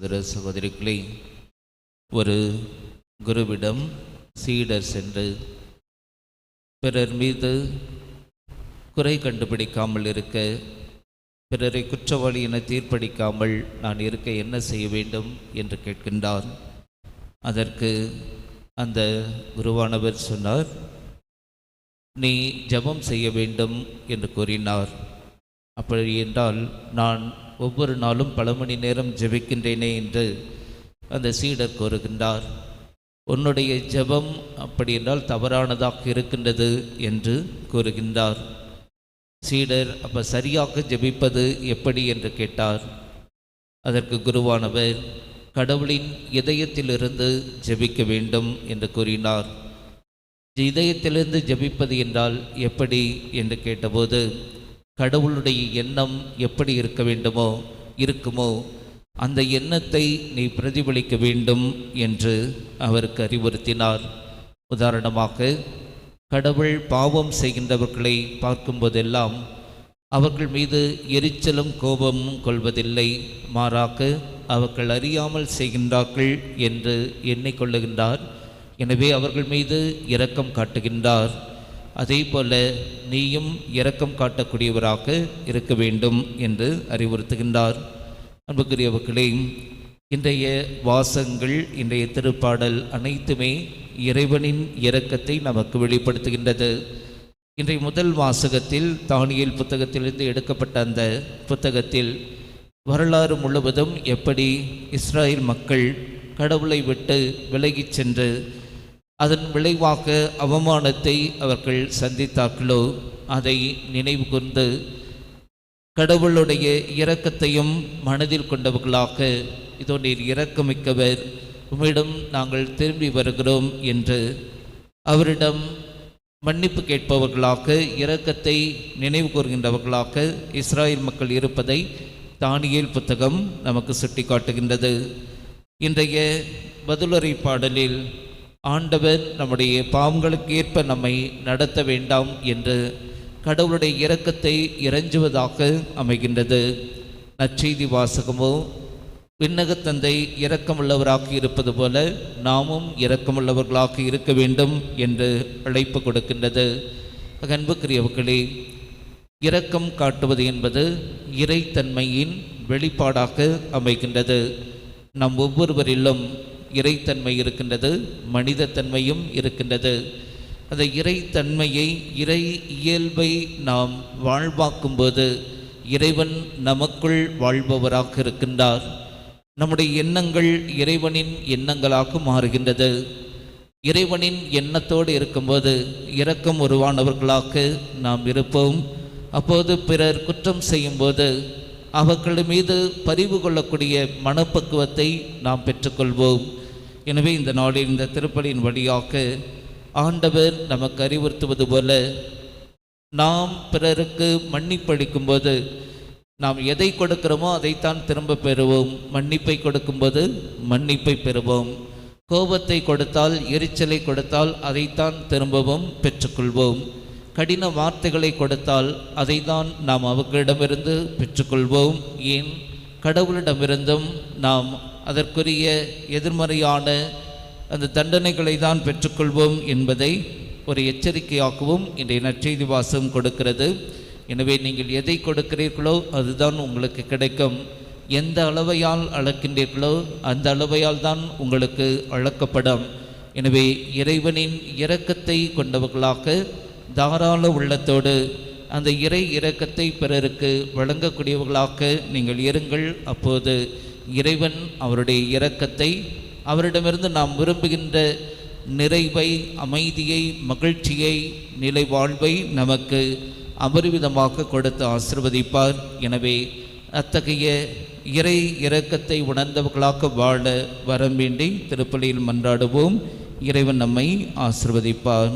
சகோதர சகோதரிகளே ஒரு குருவிடம் சீடர் சென்று பிறர் மீது குறை கண்டுபிடிக்காமல் இருக்க பிறரை குற்றவாளி என தீர்ப்பளிக்காமல் நான் இருக்க என்ன செய்ய வேண்டும் என்று கேட்கின்றார். அதற்கு அந்த குருவானவர் சொன்னார் நீ ஜெபம் செய்ய வேண்டும் என்று கூறினார். அப்படி என்றால் நான் ஒவ்வொரு நாளும் பல மணி நேரம் ஜெபிக்கின்றேனே என்று அந்த சீடர் கூறுகின்றார். உன்னுடைய ஜெபம் அப்படி என்றால் தவறானதாக இருக்கின்றது என்று கூறுகின்றார். சீடர் அப்போ சரியாக ஜெபிப்பது எப்படி? என்று கேட்டார். அதற்கு குருவானவர் கடவுளின் இதயத்திலிருந்து ஜெபிக்க வேண்டும் என்று கூறினார். இதயத்திலிருந்து ஜெபிப்பது என்றால் எப்படி? என்று கேட்டபோது கடவுளுடைய எண்ணம் எப்படி இருக்க வேண்டுமோ இருக்குமோ அந்த எண்ணத்தை நீ பிரதிபலிக்க வேண்டும் என்று அவருக்கு அறிவுறுத்தினார். உதாரணமாக கடவுள் பாவம் செய்கின்றவர்களை பார்க்கும்போதெல்லாம் அவர்கள் மீது எரிச்சலும் கோபமும் கொள்வதில்லை. மாறாக அவர்கள் அறியாமல் செய்கின்றார்கள் என்று எண்ணிக்கொள்ளுகின்றார். எனவே அவர்கள் மீது இரக்கம் காட்டுகின்றார். அதே போல நீயும் இரக்கம் காட்டக்கூடியவராக இருக்க வேண்டும் என்று அறிவுறுத்துகின்றார். அன்புக்குரியவர்களே இன்றைய வாசங்கள் இன்றைய திருப்பாடல் அனைத்துமே இறைவனின் இரக்கத்தை நமக்கு வெளிப்படுத்துகின்றது. இன்றைய முதல் வாசகத்தில் தானியல் புத்தகத்திலிருந்து எடுக்கப்பட்ட அந்த புத்தகத்தில் வரலாறு முழுவதும் எப்படி இஸ்ராயேல் மக்கள் கடவுளை விட்டு விலகிச் சென்று அதன் விளைவாக அவமானத்தை அவர்கள் சந்தித்தார்களோ அதை நினைவு கூர்ந்து கடவுளுடைய இரக்கத்தையும் மனதில் கொண்டவர்களாக இதோ நீர் இரக்கமிக்கவர் உம்மிடம் நாங்கள் திரும்பி வருகிறோம் என்று அவரிடம் மன்னிப்பு கேட்பவர்களாக இரக்கத்தை நினைவு கூறுகின்றவர்களாக இஸ்ராயல் மக்கள் இருப்பதை தானியேல் புத்தகம் நமக்கு சுட்டிக்காட்டுகின்றது. இன்றைய பதிலுரை பாடலில் ஆண்டவர் நம்முடைய பாவங்களுக்கு ஏற்ப நம்மை நடத்த வேண்டாம் என்று கடவுளுடைய இரக்கத்தை இறைஞ்சுவதாக அமைகின்றது. நற்செய்தி வாசகமோ விண்ணகத்தந்தை இரக்கமுள்ளவராக இருப்பது போல நாமும் இரக்கமுள்ளவர்களாக இருக்க வேண்டும் என்று அழைப்பு கொடுக்கின்றது. அன்புக்குரியவர்களே இரக்கம் காட்டுவது என்பது இறைத்தன்மையின் வெளிப்பாடாக அமைகின்றது. நம் ஒவ்வொருவரிலும் இறைத்தன்மை இருக்கின்றது மனிதத்தன்மையும் இருக்கின்றது. அந்த இறைத்தன்மையை இறை இயல்பை நாம் வாழ்வாக்கும்போது இறைவன் நமக்குள் வாழ்பவராக இருக்கின்றார். நம்முடைய எண்ணங்கள் இறைவனின் எண்ணங்களாக மாறுகின்றது. இறைவனின் எண்ணத்தோடு இருக்கும்போது இரக்கம் உருவானவர்களாக நாம் இருப்போம். அப்போது பிறர் குற்றம் செய்யும்போது அவர்கள் மீது பரிவு கொள்ளக்கூடிய மனப்பக்குவத்தை நாம் பெற்றுக்கொள்வோம். எனவே இந்த நாளில் இந்த திருப்பலியின் வழியாக ஆண்டவர் நமக்கு அறிவுறுத்துவது போல நாம் பிறருக்கு மன்னிப்பளிக்கும்போது நாம் எதை கொடுக்கிறோமோ அதைத்தான் திரும்ப பெறுவோம். மன்னிப்பை கொடுக்கும்போது மன்னிப்பை பெறுவோம். கோபத்தை கொடுத்தால் எரிச்சலை கொடுத்தால் அதைத்தான் திரும்பவும் பெற்றுக்கொள்வோம். கடின வார்த்தைகளை கொடுத்தால் அதை தான் நாம் அவர்களிடமிருந்து பெற்றுக்கொள்வோம். ஏன்? கடவுளிடமிருந்தும் நாம் அதற்குரிய எதிர்மறையான அந்த தண்டனைகளை தான் பெற்றுக்கொள்வோம் என்பதை ஒரு எச்சரிக்கையாகவும் இன்றைய நற்செய்தி வாசகம் கொடுக்கிறது. எனவே நீங்கள் எதை கொடுக்கிறீர்களோ அதுதான் உங்களுக்கு கிடைக்கும். எந்த அளவையால் அளக்கின்றீர்களோ அந்த அளவையால் தான் உங்களுக்கு அளக்கப்படும். எனவே இறைவனின் இரக்கத்தை கொண்டவர்களாக தாராள உள்ளத்தோடு அந்த இறை இறக்கத்தை பிறருக்கு வழங்கக்கூடியவர்களாக நீங்கள் இருங்கள். அப்போது இறைவன் அவருடைய இரக்கத்தை அவரிடமிருந்து நாம் விரும்புகின்ற நிறைவை அமைதியை மகிழ்ச்சியை நிலை வாழ்வை நமக்கு அபரிவிதமாக கொடுத்து ஆசிர்வதிப்பார். எனவே அத்தகைய இறை இரக்கத்தை உணர்ந்தவர்களாக வாழ வரம் வேண்டி திருப்பலியில் மன்றாடுவோம். இறைவன் நம்மை ஆசிர்வதிப்பார்.